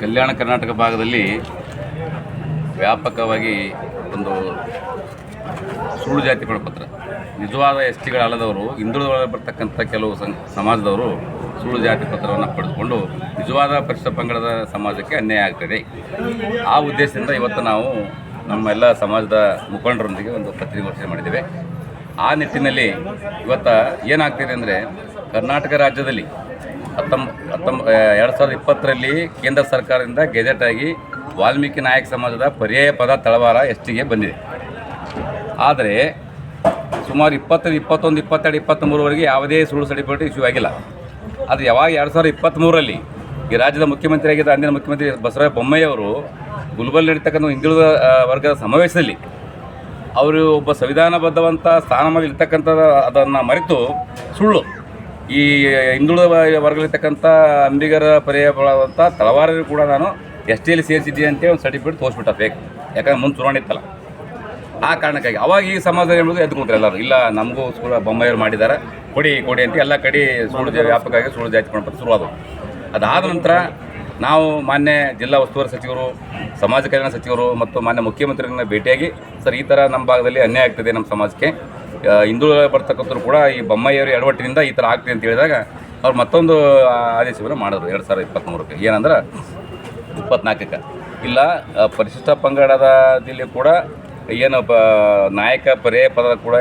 ಕಲ್ಯಾಣ ಕರ್ನಾಟಕ ಭಾಗದಲ್ಲಿ ವ್ಯಾಪಕವಾಗಿ ಒಂದು ಸುಳ್ಳು ಜಾತಿ ಪ್ರಮಾಣಪತ್ರ ನಿಜವಾದ ಎಸ್ ಟಿಗಳಲ್ಲದವರು ಹಿಂದುಳಿದ ಬರ್ತಕ್ಕಂಥ ಕೆಲವು ಸಮಾಜದವರು ಸುಳ್ಳು ಜಾತಿ ಪತ್ರವನ್ನು ಪಡೆದುಕೊಂಡು ನಿಜವಾದ ಪರಿಶಿಷ್ಟ ಪಂಗಡದ ಸಮಾಜಕ್ಕೆ ಅನ್ಯಾಯ ಆಗ್ತದೆ. ಆ ಉದ್ದೇಶದಿಂದ ಇವತ್ತು ನಾವು ನಮ್ಮ ಎಲ್ಲ ಸಮಾಜದ ಮುಖಂಡರೊಂದಿಗೆ ಒಂದು ಪತ್ರಿಕೋಷ್ಠೆ ಮಾಡಿದ್ದೇವೆ. ಆ ನಿಟ್ಟಿನಲ್ಲಿ ಇವತ್ತು ಏನಾಗ್ತಿದೆ ಅಂದರೆ ಕರ್ನಾಟಕ ರಾಜ್ಯದಲ್ಲಿ ಹತ್ತೊಂಬ ಹತ್ತೊಂಬ ಎರಡು ಸಾವಿರದ ಇಪ್ಪತ್ತರಲ್ಲಿ ಕೇಂದ್ರ ಸರ್ಕಾರದಿಂದ ಗೆಜೆಟ್ ಆಗಿ ವಾಲ್ಮೀಕಿ ನಾಯಕ ಸಮಾಜದ ಪರ್ಯಾಯ ಪದ ತಳವಾರ ಎಸ್ ಟಿಗೆ ಬಂದಿದೆ. ಆದರೆ ಸುಮಾರು ಇಪ್ಪತ್ತೈದು, ಇಪ್ಪತ್ತೊಂದು, ಇಪ್ಪತ್ತೆರಡು, ಇಪ್ಪತ್ತ್ಮೂರವರೆಗೆ ಯಾವುದೇ ಸುಳ್ಳು ಸರ್ಟಿಫಿಕೇಟ್ ಇಶ್ಯೂ ಆಗಿಲ್ಲ. ಅದು ಯಾವಾಗ ಎರಡು ಸಾವಿರದ ಇಪ್ಪತ್ತ್ಮೂರರಲ್ಲಿ ಈ ರಾಜ್ಯದ ಮುಖ್ಯಮಂತ್ರಿ ಆಗಿದ್ದ ಅಂದಿನ ಮುಖ್ಯಮಂತ್ರಿ ಬಸವರಾಜ ಬೊಮ್ಮಾಯಿ ಅವರು ಗುಲ್ಬಲ್ ನಡೀತಕ್ಕಂಥ ಹಿಂದುಳಿದ ವರ್ಗದ ಸಮಾವೇಶದಲ್ಲಿ ಅವರು ಒಬ್ಬ ಸಂವಿಧಾನಬದ್ಧವಂಥ ಸ್ಥಾನಮಾನ ಇರ್ತಕ್ಕಂಥ ಅದನ್ನು ಮರೆತು ಸುಳ್ಳು ಈ ಹಿಂದುಳಿದ ವರ್ಗಲಿರ್ತಕ್ಕಂಥ ಅಂಬಿಗರ ಪರ್ಯಾಯವಾದಂಥ ತಳವಾರರು ಕೂಡ ನಾನು ಎಸ್ ಟಿಯಲ್ಲಿ ಸೇರಿಸಿದ್ದೀನಿ ಅಂತೇಳಿ ಒಂದು ಸರ್ಟಿಫಿಕೇಟ್ ತೋರಿಸ್ಬಿಟ್ಟ ಫೇಕ್ ಯಾಕಂದ್ರೆ ಮುಂದೆ ಚುನಾವಣೆ ಇತ್ತಲ್ಲ. ಆ ಕಾರಣಕ್ಕಾಗಿ ಅವಾಗ ಈ ಸಮಾಜ ಎಂಬುದು ಎದ್ದು ಕೂತ್ರು ಎಲ್ಲರೂ. ಇಲ್ಲ, ನಮಗೂ ಸ್ಕೂಲ್ ಬೊಮ್ಮಾಯಿಯವರು ಮಾಡಿದ್ದಾರೆ. ಕೊಡಿ ಕೊಡಿ ಅಂತ ಎಲ್ಲ ಕಡೆ ಸುಳ್ಳು ವ್ಯಾಪಕವಾಗಿ ಸುಳ್ಳು ಜಾತಿ ಪ್ರಮಾಣ ಶುರುವಾದವು. ಅದಾದ ನಂತರ ನಾವು ಮಾನ್ಯ ಜಿಲ್ಲಾ ಉಸ್ತುವಾರಿ ಸಚಿವರು, ಸಮಾಜ ಕಲ್ಯಾಣ ಸಚಿವರು ಮತ್ತು ಮಾನ್ಯ ಮುಖ್ಯಮಂತ್ರಿಗಳನ್ನ ಭೇಟಿಯಾಗಿ, ಸರ್, ಈ ಥರ ನಮ್ಮ ಭಾಗದಲ್ಲಿ ಅನ್ಯಾಯ ಆಗ್ತದೆ ನಮ್ಮ ಸಮಾಜಕ್ಕೆ. ಹಿಂದುಳಿದ ಬರ್ತಕ್ಕಂಥವ್ರು ಕೂಡ ಈ ಬೊಮ್ಮಾಯಿಯವರು ಎಡವಟ್ಟಿನಿಂದ ಈ ಥರ ಆಗ್ತಿದೆ ಅಂತ ಹೇಳಿದಾಗ ಅವ್ರು ಮತ್ತೊಂದು ಆದೇಶವನ್ನು ಮಾಡಿದ್ರು ಎರಡು ಸಾವಿರದ ಇಪ್ಪತ್ತ್ಮೂರಕ್ಕೆ ಏನಂದ್ರೆ ಇಪ್ಪತ್ನಾಲ್ಕಕ್ಕೆ. ಇಲ್ಲ ಪರಿಶಿಷ್ಟ ಪಂಗಡದಲ್ಲಿ ಕೂಡ ಏನು ಪ ನಾಯಕ ಪರ್ಯಾಯ ಪದ ಕೂಡ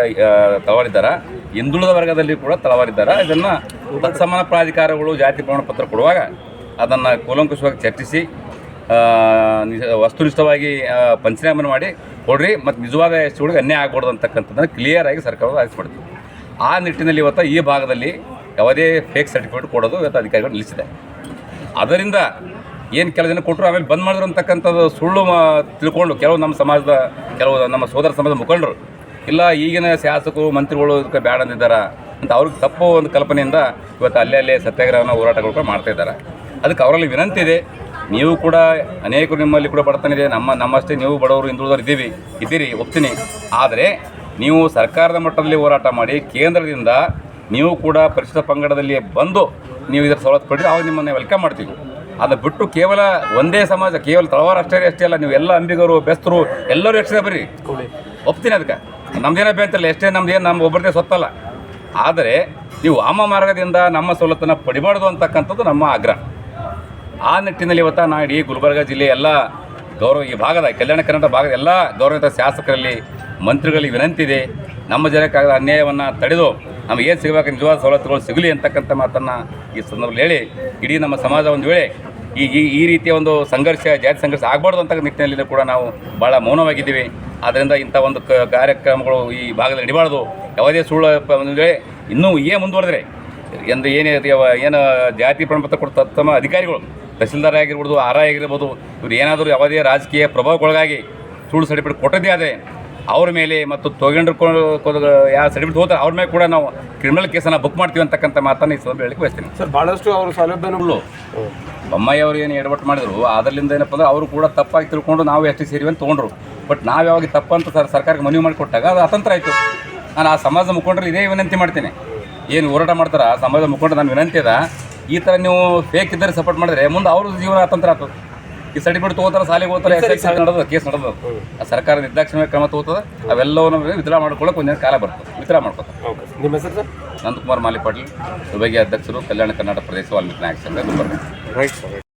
ತಳವಾರಿದ್ದಾರ ಹಿಂದುಳಿದ ವರ್ಗದಲ್ಲಿ ಕೂಡ ತಳವಾರಿದ್ದಾರೆ ಇದನ್ನು ತತ್ಸಮಾನ ಪ್ರಾಧಿಕಾರಗಳು ಜಾತಿ ಪ್ರಮಾಣ ಪತ್ರ ಕೊಡುವಾಗ ಅದನ್ನು ಕೂಲಂಕುಷವಾಗಿ ಚರ್ಚಿಸಿ ವಸ್ತುನಿಷ್ಠವಾಗಿ ಪಂಚನಾಮನ ಮಾಡಿ, ಕೊಡ್ರಿ ಮತ್ತು ನಿಜವಾದ ಎಷ್ಟುಗಳಿಗೆ ಅನ್ಯಾಯ ಆಗ್ಬಾರ್ದು ಅಂತಕ್ಕಂಥದ್ದನ್ನು ಕ್ಲಿಯರಾಗಿ ಆಗಿ ಸರ್ಕಾರ ಮಾಡ್ತೀವಿ ಆ ನಿಟ್ಟಿನಲ್ಲಿ ಇವತ್ತು ಈ ಭಾಗದಲ್ಲಿ ಯಾವುದೇ ಫೇಕ್ ಸರ್ಟಿಫಿಕೇಟ್ ಕೊಡೋದು ಇವತ್ತು ಅಧಿಕಾರಿಗಳು ನಿಲ್ಲಿಸಿದೆ. ಅದರಿಂದ ಏನು ಕೆಲವು ಜನ ಕೊಟ್ಟರು ಆಮೇಲೆ ಬಂದ್ ಮಾಡಿದ್ರು ಅಂತಕ್ಕಂಥದ್ದು ಸುಳ್ಳು ಮಾ- ತಿಳ್ಕೊಂಡು ಕೆಲವು ನಮ್ಮ ಸಮಾಜದ, ಕೆಲವು ನಮ್ಮ ಸೋದರ ಸಮಾಜದ ಮುಖಂಡರು, ಇಲ್ಲ, ಈಗಿನ ಶಾಸಕರು, ಮಂತ್ರಿಗಳು ಇದಕ್ಕೆ ಬ್ಯಾಡ ಅಂದಿದ್ದಾರೆ ಅಂತ ಅವ್ರಿಗೆ ತಪ್ಪು ಒಂದು ಕಲ್ಪನೆಯಿಂದ ಇವತ್ತು ಅಲ್ಲೇ ಅಲ್ಲೇ ಸತ್ಯಾಗ್ರಹನ ಹೋರಾಟಗಳು ಕೂಡ ಮಾಡ್ತಾ ಇದ್ದಾರೆ. ಅದಕ್ಕೆ ಅವರಲ್ಲಿ ವಿನಂತಿ ಇದೆ ನೀವು ಕೂಡ ಅನೇಕರು ನಿಮ್ಮಲ್ಲಿ ಕೂಡ ಬಡತನ ಇದೆ. ನಮ್ಮ, ನಮ್ಮಷ್ಟೇ ನೀವು ಬಡವರು ಹಿಂದುಳಿದವರು ಇದ್ದೀವಿ, ಇದ್ದೀರಿ, ಒಪ್ತೀನಿ. ಆದರೆ ನೀವು ಸರ್ಕಾರದ ಮಟ್ಟದಲ್ಲಿ ಹೋರಾಟ ಮಾಡಿ ಕೇಂದ್ರದಿಂದ ನೀವು ಕೂಡ ಪರಿಶಿಷ್ಟ ಪಂಗಡದಲ್ಲಿ ಬಂದು ನೀವು ಇದರ ಸವಲತ್ತು ಪಡೆದ್ರೆ ಅವಾಗ ನಿಮ್ಮನ್ನು ವೆಲ್ಕಮ್ ಮಾಡ್ತೀವಿ. ಅದು ಬಿಟ್ಟು ಕೇವಲ ಒಂದೇ ಸಮಾಜ, ಕೇವಲ ತಳವಾರ ಅಷ್ಟೇ ಅಷ್ಟೇ ಅಲ್ಲ, ನೀವು ಎಲ್ಲ ಅಂಬಿಗರು, ಬೆಸ್ತರು, ಎಲ್ಲರೂ ಎಷ್ಟೇ ಬರ್ರಿ. ಒಪ್ತೀನಿ ಅದಕ್ಕೆ. ನಮ್ದೇನೋ ಬೇಂತಲ್ಲ ಎಷ್ಟೇ ನಮ್ದೇನು ನಮ್ಮ ಒಬ್ಬರದೇ ಸೊತ್ತಲ್ಲ ಆದರೆ ನೀವು ವಾಮ ಮಾರ್ಗದಿಂದ ನಮ್ಮ ಸವಲತ್ತನ್ನು ಪಡಿಬಾರ್ದು ಅಂತಕ್ಕಂಥದ್ದು ನಮ್ಮ ಆಗ್ರಹ. ಆ ನಿಟ್ಟಿನಲ್ಲಿ ಇವತ್ತು ನಾ ಇಡೀ ಗುಲ್ಬರ್ಗ ಜಿಲ್ಲೆ ಎಲ್ಲ ಗೌರವ ಈ ಭಾಗದ ಕಲ್ಯಾಣ ಕರ್ನಾಟಕ ಭಾಗದ ಎಲ್ಲ ಗೌರವಿತ ಶಾಸಕರಲ್ಲಿ, ಮಂತ್ರಿಗಳಿಗೆ ವಿನಂತಿ ಇದೆ. ನಮ್ಮ ಜನಕ್ಕಾಗದ ಅನ್ಯಾಯವನ್ನು ತಡೆದು ನಮಗೆ ಏನು ಸಿಗಬೇಕು, ನಿಜವಾದ ಸವಲತ್ತುಗಳು ಸಿಗಲಿ ಅಂತಕ್ಕಂಥ ಮಾತನ್ನು ಈ ಸಂದರ್ಭದಲ್ಲಿ ಹೇಳಿ, ಇಡೀ ನಮ್ಮ ಸಮಾಜ ಒಂದು ವೇಳೆ ಈ ಈ ಈ ರೀತಿಯ ಒಂದು ಸಂಘರ್ಷ, ಜಾತಿ ಸಂಘರ್ಷ ಆಗಬಾರ್ದು ಅಂತ ನಿಟ್ಟಿನಲ್ಲಿ ಕೂಡ ನಾವು ಭಾಳ ಮೌನವಾಗಿದ್ದೀವಿ. ಆದ್ದರಿಂದ ಇಂಥ ಒಂದು ಕಾರ್ಯಕ್ರಮಗಳು ಈ ಭಾಗದಲ್ಲಿ ನಡಿಬಾರ್ದು. ಯಾವುದೇ ಸುಳ್ಳು ಒಂದು ವೇಳೆ ಇನ್ನೂ ಏ ಮುಂದುವರೆದ್ರೆ, ಎಂದು ಏನೇ ಏನು ಜಾತಿ ಪ್ರಮಾಣಪತ್ರ ಕೊಡ್ತ ತಮ್ಮ ಅಧಿಕಾರಿಗಳು ತಹಸೀಲ್ದಾರ್ ಆಗಿರ್ಬೋದು ಆರ ಆಗಿರ್ಬೋದು ಇವ್ರು ಏನಾದರೂ ಯಾವುದೇ ರಾಜಕೀಯ ಪ್ರಭಾವಕ್ಕೊಳಗಾಗಿ ಸುಳ್ಳು ಸರ್ಟಿಫಿಕೇಟ್ ಕೊಟ್ಟದ್ದೇ ಆದರೆ ಅವ್ರ ಮೇಲೆ ಮತ್ತು ತೊಗೊಂಡ್ರು ಯಾವ ಸರ್ಟಿಫಿಕೇಟ್ ಹೋದ್ರೆ ಅವ್ರ ಮೇಲೆ ಕೂಡ ನಾವು ಕ್ರಿಮಿನಲ್ ಕೇಸನ್ನು ಬುಕ್ ಮಾಡ್ತೀವಿ ಅಂತಕ್ಕಂಥ ಮಾತನ್ನು ಈ ಸಂದರ್ಭ ಹೇಳಿಕ್ಕೆ ಬಯಸ್ತೀನಿ. ಸರ್ ಭಾಳಷ್ಟು ಅವರು ಸೌಲಭ್ಯಗಳು ಬೊಮ್ಮಾಯಿ ಅವರು ಏನು ಎಡವಟ್ಟು ಮಾಡಿದ್ರು ಅದರಿಂದ ಏನಪ್ಪ ಅಂದ್ರೆ ಅವರು ಕೂಡ ತಪ್ಪಾಗಿ ತಿಳ್ಕೊಂಡು ನಾವು ಎಷ್ಟು ಸೇರಿವಿ ಅಂತ ತೊಗೊಂಡ್ರು. ಬಟ್ ನಾವು ಯಾವಾಗ ತಪ್ಪಂತ ಸರ್ ಸರ್ಕಾರಕ್ಕೆ ಮನವಿ ಮಾಡಿಕೊಟ್ಟಾಗ ಅದು ಅತಂತ್ರ ಆಯಿತು. ನಾನು ಆ ಸಮಾಜದ ಮುಖಂಡರು ಇದೇ ವಿನಂತಿ ಮಾಡ್ತೀನಿ. ಏನು ಹೋರಾಟ ಮಾಡ್ತಾರೆ ಆ ಸಮಾಜದ ಮುಖಂಡರು ನಾನು ವಿನಂತಿ ಅದ ಈ ಥರ ನೀವು ಫೇಕ್ ಇದ್ದರೆ ಸಪೋರ್ಟ್ ಮಾಡಿದ್ರೆ ಮುಂದೆ ಅವ್ರ ಜೀವನ ಅತಂತ್ರ ಆಗ್ತದೆ. ಈ ಸರ್ಟಿಫಿಕೇಟ್ ತೊಗೋತಾರೆ ಸಾಲಿಗೆ ಹೋಗ್ತಾರೆ ನಡೆದ ಕೇಸ್ ನಡೆದ ಆ ಸರ್ಕಾರ ನಿರ್ದಾಕ್ಷಿಣ್ಯ ಕ್ರಮ ತಗೋತದೆ ಅವೆಲ್ಲವನ್ನು ವಿತ್ಡ್ರಾ ಮಾಡ್ಕೊಳ್ಳೋಕೆ ಒಂದಿನ ಕಾಲ ಬರ್ತದೆ. ವಿತ್ಡ್ರಾ ಮಾಡ್ಕೊತಾರೆ. ನಿಮ್ಮ ಹೆಸರು ಸರ್? ನಂದಕುಮಾರ್ ಮಾಲಿ ಪಾಟೀಲ್ ವಿಭಾಗೀಯ ಅಧ್ಯಕ್ಷರು ಕಲ್ಯಾಣ ಕರ್ನಾಟಕ ಪ್ರದೇಶ ವಾಲ್ಮೀಕಿ ನಾಯಕ ಸಂಘ ರೈಟ್ ಸರ್